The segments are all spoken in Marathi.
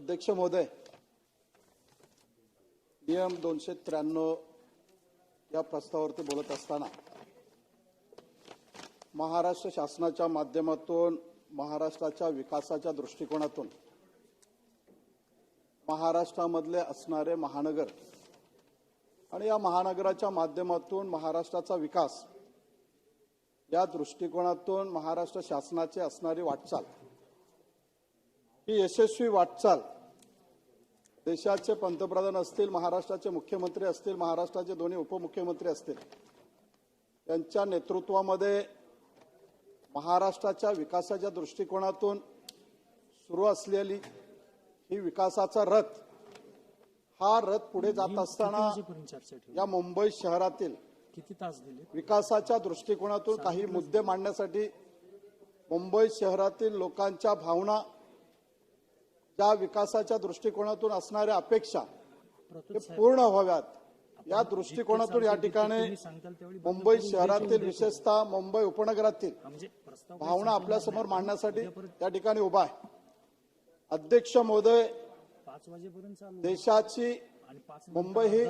अध्यक्ष महोदय नियम दोनशे त्र्याण्णव या प्रस्तावावरती बोलत असताना महाराष्ट्र शासनाच्या माध्यमातून महाराष्ट्राच्या विकासाच्या दृष्टिकोनातून महाराष्ट्रामधले असणारे महानगर आणि या महानगराच्या माध्यमातून महाराष्ट्राचा विकास या दृष्टिकोनातून महाराष्ट्र शासनाची असणारी वाटचाल ही यशस्वी वाटचाल. देशाचे पंतप्रधान असतील महाराष्ट्राचे मुख्यमंत्री असतील महाराष्ट्राचे दोन्ही उपमुख्यमंत्री असतील यांच्या नेतृत्वामध्ये महाराष्ट्राच्या विकासाच्या दृष्टिकोनातून सुरू असलेली ही विकासाचा रथ हा रथ पुढे जात असताना या मुंबई शहरातील किती तास दिले विकासाच्या दृष्टिकोनातून काही मुद्दे मांडण्यासाठी मुंबई शहरातील लोकांच्या भावना ज्या विकासाच्या दृष्टिकोनातून असणाऱ्या अपेक्षा पूर्ण व्हाव्यात. या दृष्टिकोनातून या ठिकाणी मुंबई शहरातील विशेषतः मुंबई उपनगरातील म्हणजे भावना आपल्यासमोर मांडण्यासाठी उद्यापर्यंत त्या ठिकाणी उभा आहे. अध्यक्ष महोदय देशाची मुंबई ही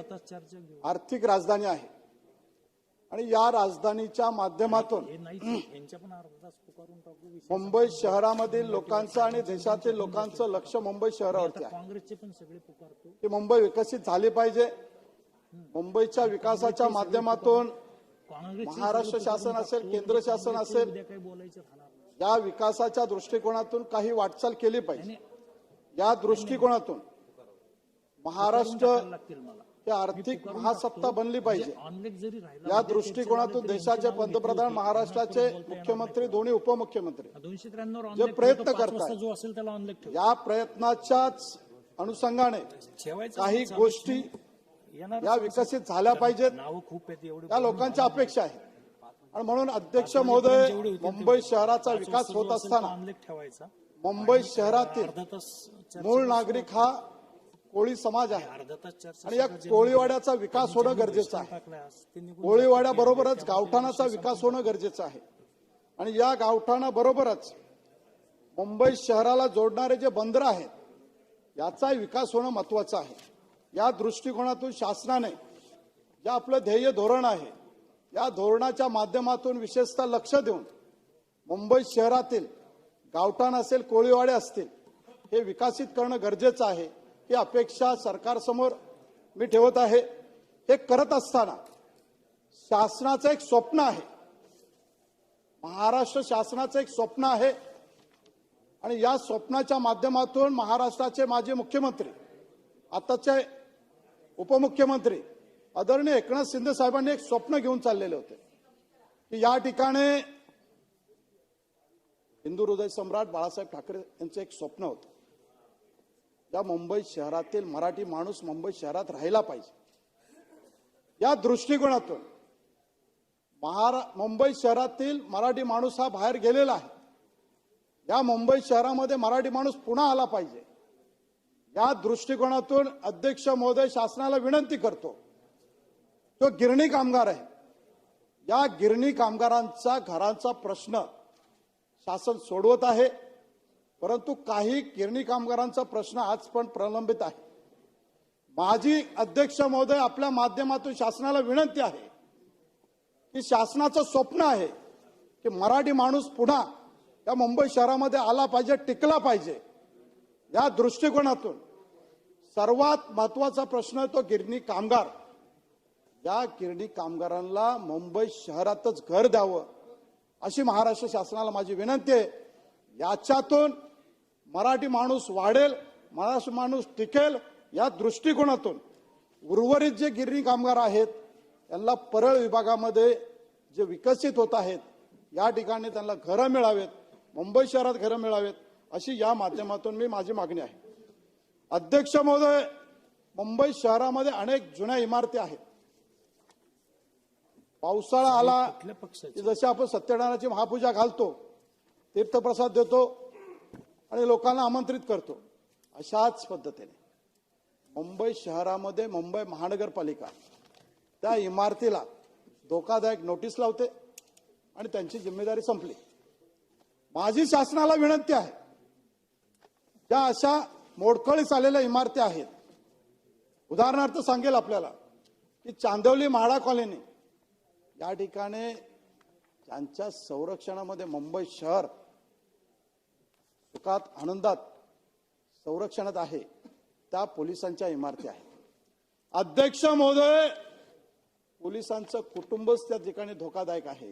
आर्थिक राजधानी आहे. आणि या राजधानीच्या माध्यमातून मुंबई शहरामधील लोकांचं आणि देशातील लोकांचं लक्ष मुंबई शहरावरती आहे. काँग्रेसचे पण सगळे पुकारतो. की मुंबई विकसित झाली पाहिजे. मुंबईच्या विकासाच्या माध्यमातून महाराष्ट्र शासन असेल. केंद्र शासन असेल. या विकासाच्या दृष्टिकोनातून काही वाटचाल केली पाहिजे. या दृष्टिकोनातून महाराष्ट्र हे आर्थिक महासत्ता बनली पाहिजे. जरी राहिला या दृष्टिकोनातून देशाचे पंतप्रधान महाराष्ट्राचे मुख्यमंत्री दोन्ही उपमुख्यमंत्री. जे प्रयत्न ठेव या प्रयत्नाच्याच अनुषंगाने काही गोष्टी या विकसित झाल्या पाहिजेत. या लोकांच्या अपेक्षा आहे आणि म्हणून अध्यक्ष महोदय मुंबई शहराचा विकास होत असताना मुंबई शहरातील मूळ नागरिक हा कोळी समाज आहे. आणि या कोळीवाड्याचा विकास होणं गरजेचं आहे. कोळीवाड्याबरोबरच गावठाणाचा विकास होणं गरजेचं आहे. आणि या गावठाणाबरोबरच मुंबई शहराला जोडणारे जे बंदर आहेत याचाही विकास होणं महत्वाचं आहे. या दृष्टिकोनातून शासनाने जे आपलं ध्येय धोरण आहे या धोरणाच्या माध्यमातून विशेषतः लक्ष देऊन मुंबई शहरातील गावठाण असेल कोळीवाडे असतील हे विकसित करणं गरजेचं आहे. ही अपेक्षा सरकारसमोर मी ठेवत आहे. हे करत असताना शासनाचं एक स्वप्न आहे. महाराष्ट्र शासनाचं एक स्वप्न आहे. आणि या स्वप्नाच्या माध्यमातून महाराष्ट्राचे माजी मुख्यमंत्री आताचे उपमुख्यमंत्री आदरणीय एकनाथ शिंदे साहेबांनी एक स्वप्न घेऊन चाललेले होते. की या ठिकाणी हिंदू हृदय सम्राट बाळासाहेब ठाकरे यांचं एक स्वप्न होतं. या मुंबई शहरातील मराठी माणूस मुंबई शहरात राहिला पाहिजे. या दृष्टिकोनातून महारा मुंबई शहरातील मराठी माणूस हा बाहेर गेलेला आहे. या मुंबई शहरामध्ये मराठी माणूस पुन्हा आला पाहिजे. या दृष्टिकोनातून अध्यक्ष महोदय शासनाला विनंती करतो. तो गिरणी कामगार आहे. या गिरणी कामगारांचा घरांचा प्रश्न शासन सोडवत आहे. परंतु काही गिरणी कामगारांचा प्रश्न आज पण प्रलंबित आहे. माजी अध्यक्ष महोदय आपल्या माध्यमातून शासनाला विनंती आहे की शासनाचं स्वप्न आहे की मराठी माणूस पुन्हा या मुंबई शहरामध्ये आला पाहिजे टिकला पाहिजे. या दृष्टिकोनातून सर्वात महत्त्वाचा प्रश्न तो गिरणी कामगार. या गिरणी कामगारांना मुंबई शहरातच घर द्यावं अशी महाराष्ट्र शासनाला माझी विनंती आहे. याच्यातून मराठी माणूस वाढेल मराठी माणूस टिकेल या दृष्टिकोनातून. उर्वरित जे गिरणी कामगार आहेत त्यांना परळ विभागामध्ये जे विकसित होत आहेत या ठिकाणी त्यांना घरं मिळावेत मुंबई शहरात घरं मिळावेत अशी या माध्यमातून मी माझी मागणी आहे. अध्यक्ष महोदय मुंबई शहरामध्ये अनेक जुन्या इमारती आहेत. पावसाळा आला जशी आपण सत्यनारायणाची महापूजा घालतो तीर्थप्रसाद देतो आणि लोकांना आमंत्रित करतो. अशाच पद्धतीने. मुंबई शहरामध्ये मुंबई महानगरपालिका त्या इमारतीला धोकादायक नोटीस लावते आणि त्यांची जिम्मेदारी संपली. माझी शासनाला विनंती आहे. त्या अशा मोडकळीस आलेल्या इमारती आहेत. उदाहरणार्थ सांगेल आपल्याला की चांदवली म्हाडा कॉलनी. या ठिकाणी त्यांच्या संरक्षणामध्ये मुंबई शहर सुखात आनंदात संरक्षणात आहे त्या पोलिसांच्या इमारती आहेत. अध्यक्ष महोदय पोलिसांचं कुटुंबच त्या ठिकाणी धोकादायक आहे.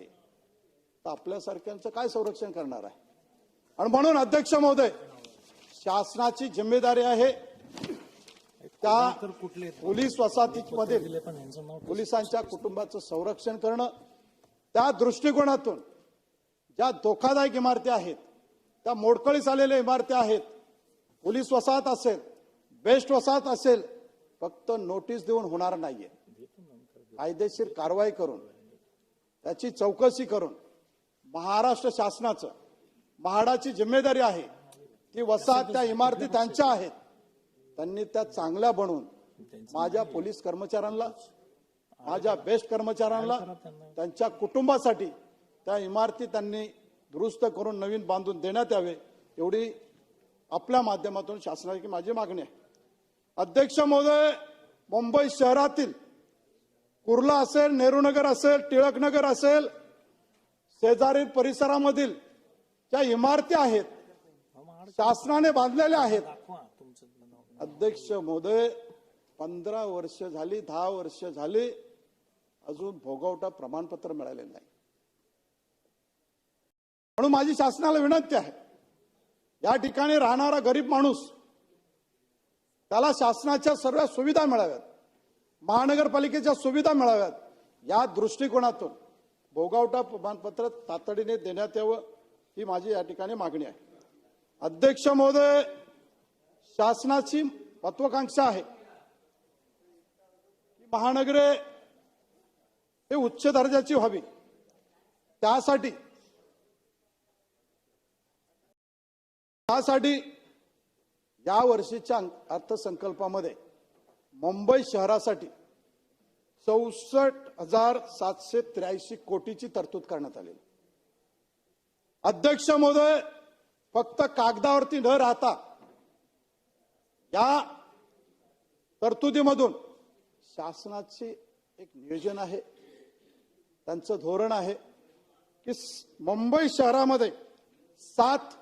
तर आपल्यासारख्यांचं काय संरक्षण करणार आहे? आणि म्हणून अध्यक्ष महोदय शासनाची जिम्मेदारी आहे त्या पोलीस वसाहतीमध्ये पोलिसांच्या कुटुंबाचं संरक्षण करणं. त्या दृष्टिकोनातून ज्या धोकादायक इमारती आहेत त्या मोडकळीस आलेल्या इमारती आहेत. पोलीस वसाहत असेल बेस्ट वसाहत असेल फक्त नोटीस देऊन होणार नाहीये. कायदेशीर कारवाई करून त्याची चौकशी करून महाराष्ट्र शासनाचं म्हाडाची जिम्मेदारी आहे. ती वसाहत त्या इमारती त्यांच्या आहेत. त्यांनी त्या चांगल्या बनवून माझ्या पोलीस कर्मचाऱ्यांना माझ्या बेस्ट कर्मचाऱ्यांना त्यांच्या कुटुंबासाठी त्या इमारती त्यांनी दुरुस्त करून नवीन बांधून देण्यात यावे एवढी आपल्या माध्यमातून शासनाची माझी मागणी आहे. अध्यक्ष महोदय मुंबई शहरातील कुर्ला असेल नेहरूनगर असेल टिळकनगर असेल शेजारी परिसरामधील ज्या इमारती आहेत शासनाने बांधलेल्या आहेत. अध्यक्ष महोदय पंधरा वर्ष झाली दहा वर्ष झाली अजून भोगवटा प्रमाणपत्र मिळालेलं नाही. म्हणून माझी शासनाला विनंती आहे. या ठिकाणी राहणारा गरीब माणूस त्याला शासनाच्या सर्व सुविधा मिळाव्यात महानगरपालिकेच्या सुविधा मिळाव्यात या दृष्टिकोनातून भोगावटा प्रमाणपत्र तातडीने देण्यात यावं ही माझी या ठिकाणी मागणी आहे. अध्यक्ष महोदय शासनाची महत्वाकांक्षा आहे महानगरे हे उच्च दर्जाची व्हावी. त्यासाठी त्यासाठी या वर्षीच्या अर्थसंकल्पामध्ये मुंबई शहरासाठी चौसष्ट हजार सातशे त्र्याऐंशी कोटीची तरतूद करण्यात आलेली अध्यक्ष महोदय फक्त कागदावरती न राहता या तरतुदीमधून शासनाचे एक नियोजन आहे त्यांचं धोरण आहे की मुंबई शहरामध्ये सात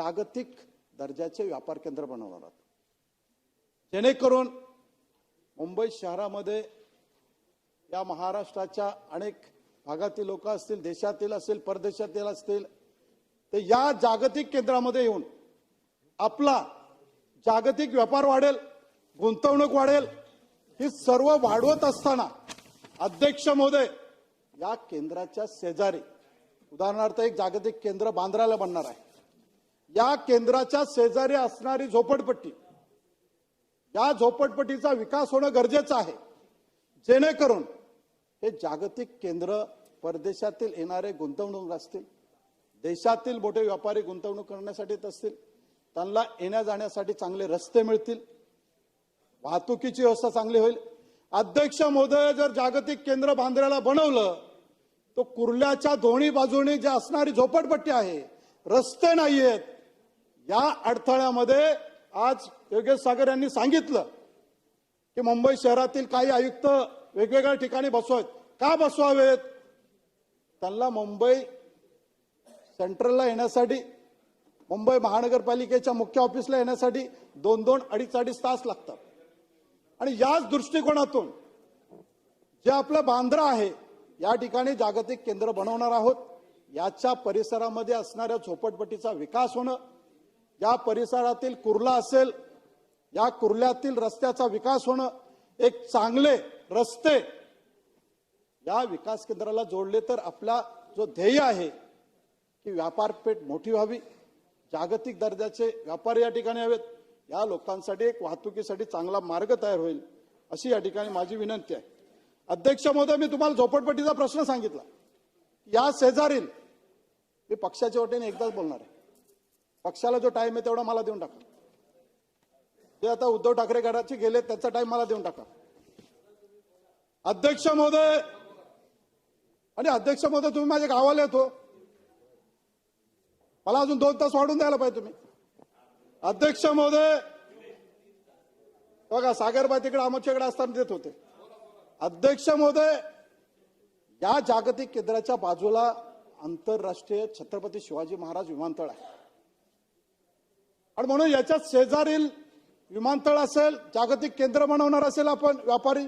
जागतिक दर्जाचे व्यापार केंद्र बनवणार आहोत. जेणेकरून मुंबई शहरामध्ये या महाराष्ट्राच्या अनेक भागातील लोक असतील देशातील असेल परदेशातील असतील ते या जागतिक केंद्रामध्ये येऊन आपला जागतिक व्यापार वाढेल गुंतवणूक वाढेल ही सर्व वाढवत असताना अध्यक्ष महोदय या केंद्राच्या शेजारी उदाहरणार्थ एक जागतिक केंद्र बांद्राला बनणार आहे. या केंद्राच्या शेजारी असणारी झोपडपट्टी. या झोपडपट्टीचा विकास होणं गरजेचं आहे. जेणेकरून हे जागतिक केंद्र परदेशातील येणारे गुंतवणूक असतील देशातील मोठे व्यापारी गुंतवणूक करण्यासाठी असतील त्यांना येण्या जाण्यासाठी चांगले रस्ते मिळतील वाहतुकीची व्यवस्था चांगली होईल. अध्यक्ष महोदय जर जागतिक केंद्र बांद्र्याला बनवलं तर कुर्ल्याच्या दोन्ही बाजूनी जे असणारी झोपडपट्टी आहे रस्ते नाहीयेत या अडथळ्यामध्ये आज योगेश सागर यांनी सांगितलं की मुंबई शहरातील काही आयुक्त वेगवेगळ्या ठिकाणी बसवावेत का बसवावेत? त्यांना मुंबई सेंट्रलला येण्यासाठी मुंबई महानगरपालिकेच्या मुख्य ऑफिसला येण्यासाठी दोन दोन अडीच अडीच तास लागतात. आणि याच दृष्टिकोनातून जे आपलं बांद्रा आहे या ठिकाणी जागतिक केंद्र बनवणार आहोत. याच्या परिसरामध्ये असणाऱ्या झोपडपट्टीचा विकास होणं या परिसरातील कुर्ला असेल या कुर्ल्यातील रस्त्याचा विकास होणं एक चांगले रस्ते या विकास केंद्राला जोडले तर आपला जो ध्येय आहे की व्यापारपेठ मोठी व्हावी जागतिक दर्जाचे व्यापार या ठिकाणी हवेत या लोकांसाठी एक वाहतुकीसाठी चांगला मार्ग तयार होईल अशी या ठिकाणी माझी विनंती आहे. अध्यक्ष महोदय मी तुम्हाला झोपडपट्टीचा प्रश्न सांगितला. या शेजारील मी पक्षाच्या वतीने एकदाच बोलणार आहे. पक्षाला जो टाइम आहे तेवढा मला देऊन टाका. जे आता उद्धव ठाकरे गटाचे गेले त्याचा टाइम मला देऊन टाका. अध्यक्ष महोदय आणि अध्यक्ष महोदय तुम्ही माझ्या गावाला येतो. मला अजून दोन तास वाढून द्यायला पाहिजे तुम्ही. अध्यक्ष महोदय बघा सागरबाई तिकडे आमच्याकडे असताना देत होते. अध्यक्ष महोदय या जागतिक केंद्राच्या बाजूला आंतरराष्ट्रीय छत्रपती शिवाजी महाराज विमानतळ आहे. आणि म्हणून याच्यात शेजारील विमानतळ असेल जागतिक केंद्र बनवणार असेल आपण व्यापारी.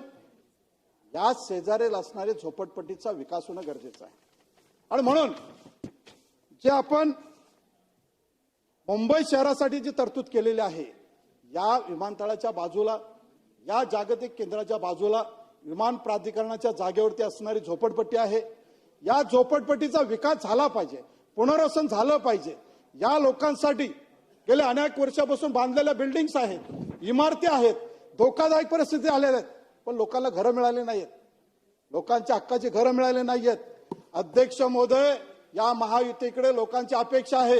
या शेजारील असणारे झोपडपट्टीचा विकास होणं गरजेचं आहे. आणि म्हणून जे आपण मुंबई शहरासाठी जी तरतूद केलेली आहे या विमानतळाच्या बाजूला या जागतिक केंद्राच्या बाजूला विमान प्राधिकरणाच्या जागेवरती असणारी झोपडपट्टी आहे. या झोपडपट्टीचा विकास झाला पाहिजे पुनर्वसन झालं पाहिजे. या लोकांसाठी गेल्या अनेक वर्षापासून बांधलेल्या बिल्डिंग्स आहेत इमारती आहेत धोकादायक परिस्थिती आलेल्या आहेत पण लोकांना घरं मिळाली नाहीत लोकांच्या हक्काची घरं मिळाली नाहीयेत. अध्यक्ष महोदय या महायुतीकडे लोकांची अपेक्षा आहे.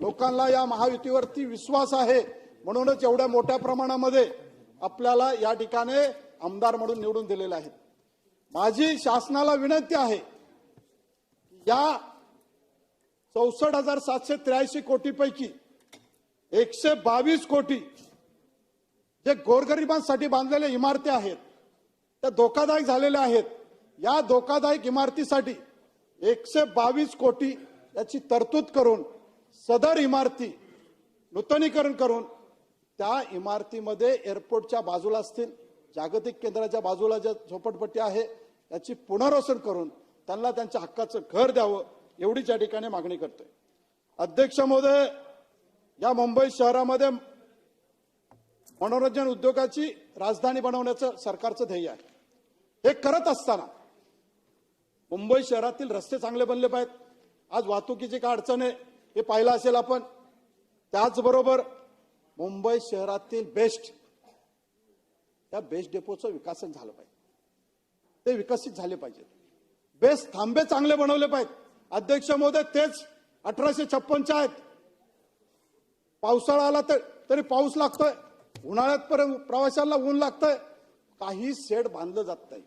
लोकांना या महायुतीवरती विश्वास आहे. म्हणूनच एवढ्या मोठ्या प्रमाणामध्ये आपल्याला या ठिकाणी आमदार म्हणून निवडून दिलेले आहेत. माझी शासनाला विनंती आहे या चौसष्ट हजार सातशे त्र्याऐंशी कोटीपैकी एकशे बावीस कोटी जे गोरगरिबांसाठी बांधलेल्या इमारती आहेत त्या धोकादायक झालेल्या आहेत. या धोकादायक इमारतीसाठी एकशे बावीस कोटी याची तरतूद करून सदर इमारती नूतनीकरण करून त्या इमारतीमध्ये एअरपोर्टच्या बाजूला असतील जागतिक केंद्राच्या बाजूला ज्या झोपडपट्टी आहे याची पुनर्वसन करून त्यांना त्यांच्या हक्काचं घर द्यावं एवढीच या ठिकाणी मागणी करतोय. अध्यक्ष महोदय या मुंबई शहरामध्ये मनोरंजन उद्योगाची राजधानी बनवण्याचं सरकारचं ध्येय आहे. हे करत असताना मुंबई शहरातील रस्ते चांगले बनले पाहिजेत. आज वाहतुकीची काय अडचण आहे हे पाहिलं असेल आपण. त्याचबरोबर मुंबई शहरातील बेस्ट त्या बेस्ट डेपोचं विकासन झालं पाहिजे. ते विकसित झाले पाहिजेत. बेस्ट थांबे चांगले बनवले पाहिजेत. अध्यक्ष महोदय तेच अठराशे छप्पनच्या आहेत. पावसाळा आला तर तरी पाऊस लागतोय. उन्हाळ्यात पर्यंत प्रवाशांना ऊन लागतंय. काही शेड बांधलं जात नाही.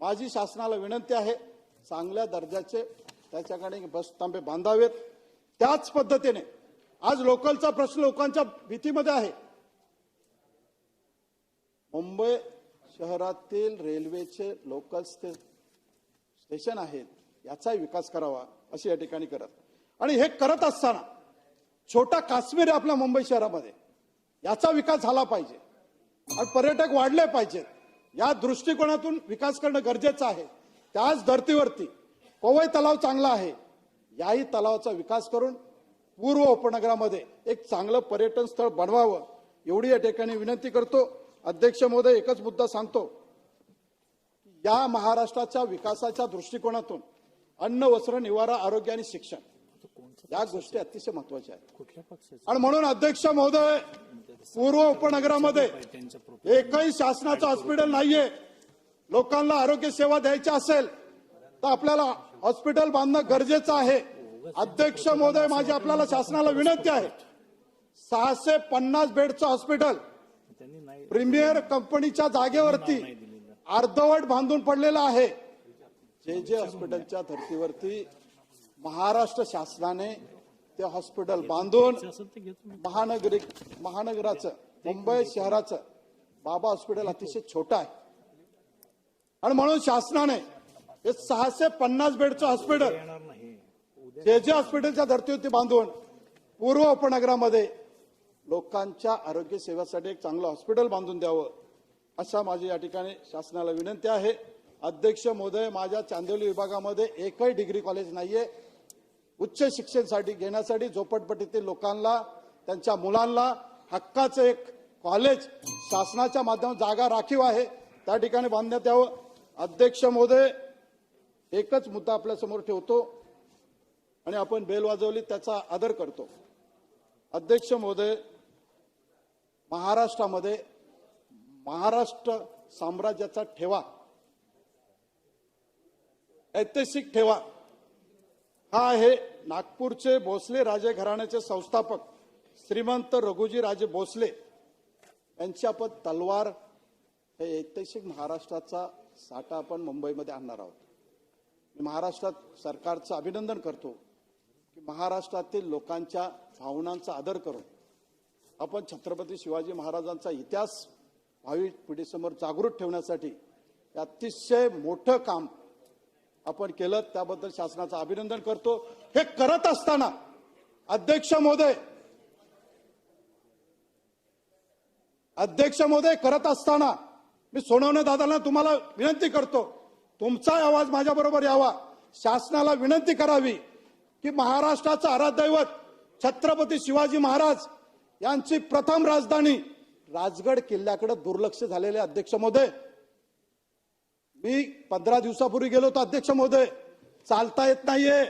माझी शासनाला विनंती आहे चांगल्या दर्जाचे त्याच्याकडे बस तांबे बांधावेत. त्याच पद्धतीने आज लोकलचा प्रश्न लोकांच्या भीतीमध्ये आहे. मुंबई शहरातील रेल्वेचे लोकल स्टेशन आहेत याचाही विकास करावा अशी या ठिकाणी करत आणि हे करत असताना छोटा काश्मीर आहे आपल्या मुंबई शहरामध्ये. याचा विकास झाला पाहिजे. आणि पर्यटक वाढले पाहिजेत. या दृष्टिकोनातून विकास करणं गरजेचं आहे. त्याच धर्तीवरती कोवई तलाव चांगला आहे. याही तलावाचा विकास करून पूर्व उपनगरामध्ये एक चांगलं पर्यटन स्थळ बनवावं एवढी या ठिकाणी विनंती करतो. अध्यक्ष महोदय एकच मुद्दा सांगतो. या महाराष्ट्राच्या विकासाच्या दृष्टिकोनातून अन्न वस्त्र निवारा आरोग्य आणि शिक्षण या गोष्टी अतिशय महत्त्वाच्या आहेत. आणि म्हणून अध्यक्ष महोदय पूर्व उपनगरामध्ये एकही शासनाचं हॉस्पिटल नाहीये. लोकांना आरोग्य सेवा द्यायची असेल तर आपल्याला हॉस्पिटल बांधणं गरजेचं आहे. अध्यक्ष महोदय माझी आपल्याला शासनाला विनंती आहे. सहाशे पन्नास बेडचं हॉस्पिटल प्रीमियर कंपनीच्या जागेवरती अर्धवट बांधून पडलेलं आहे. जे जे हॉस्पिटलच्या धर्तीवरती महाराष्ट्र शासनाने ते हॉस्पिटल बांधून महानगरी महानगराचं मुंबई शहराचं बाबा हॉस्पिटल अतिशय छोटं आहे. आणि म्हणून शासनाने हे सहाशे पन्नास बेडचं हॉस्पिटल जे जे हॉस्पिटलच्या धर्तीवरती बांधून पूर्व उपनगरामध्ये लोकांच्या आरोग्य सेवेसाठी एक चांगलं हॉस्पिटल बांधून द्यावं अशा माझी या ठिकाणी शासनाला विनंती आहे. अध्यक्ष महोदय माझ्या चांदिवली विभागामध्ये एकही डिग्री कॉलेज नाहीये. उच्च शिक्षणासाठी घेण्यासाठी झोपडपट्टीतील लोकांना त्यांच्या मुलांना हक्काचं एक कॉलेज शासनाच्या माध्यमात जागा राखीव आहे. त्या ठिकाणी बांधण्यात यावं अध्यक्ष महोदय एकच मुद्दा आपल्यासमोर ठेवतो आणि आपण बेल वाजवली त्याचा आदर करतो. अध्यक्ष महोदय महाराष्ट्रामध्ये महाराष्ट्र साम्राज्याचा ठेवा. ऐतिहासिक ठेवा. हा आहे नागपूरचे भोसले राजे घराण्याचे संस्थापक श्रीमंत रघुजी राजे भोसले. यांची आपण तलवार हे ऐतिहासिक महाराष्ट्राचा साठा आपण मुंबईमध्ये आणणार आहोत. महाराष्ट्रात सरकारचं अभिनंदन करतो की महाराष्ट्रातील लोकांच्या भावनांचा आदर करून आपण छत्रपती शिवाजी महाराजांचा इतिहास भावी पिढीसमोर जागृत ठेवण्यासाठी अतिशय मोठं काम आपण केलं त्याबद्दल शासनाचं अभिनंदन करतो. हे करत असताना अध्यक्ष महोदय अध्यक्ष महोदय करत असताना मी सोनवणे दादांना तुम्हाला विनंती करतो तुमचा आवाज माझ्याबरोबर यावा. शासनाला विनंती करावी की महाराष्ट्राचं आराध्यदैवत छत्रपती शिवाजी महाराज यांची प्रथम राजधानी राजगड किल्ल्याकडे दुर्लक्ष झालेले अध्यक्ष महोदय मी पंधरा दिवसापूर्वी गेलो होतो अध्यक्ष महोदय. चालता येत नाहीये.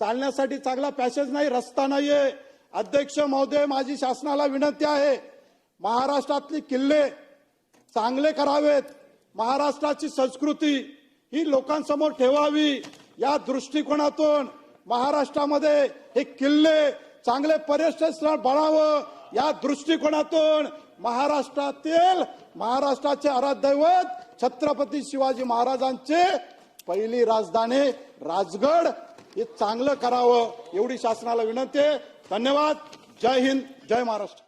चालण्यासाठी चांगला पॅसेज नाही रस्ता नाहीये. अध्यक्ष महोदय माझी शासनाला विनंती आहे महाराष्ट्रातली किल्ले चांगले करावेत. महाराष्ट्राची संस्कृती ही लोकांसमोर ठेवावी. या दृष्टिकोनातून महाराष्ट्रामध्ये हे किल्ले चांगले पर्यटन स्थळ बनावं. या दृष्टिकोनातून महाराष्ट्रातील महाराष्ट्राचे आराध्यवत छत्रपती शिवाजी महाराजांचे पहिली राजधानी राजगड. हे चांगलं करावं एवढी शासनाला विनंती आहे. धन्यवाद. जय हिंद. जय महाराष्ट्र.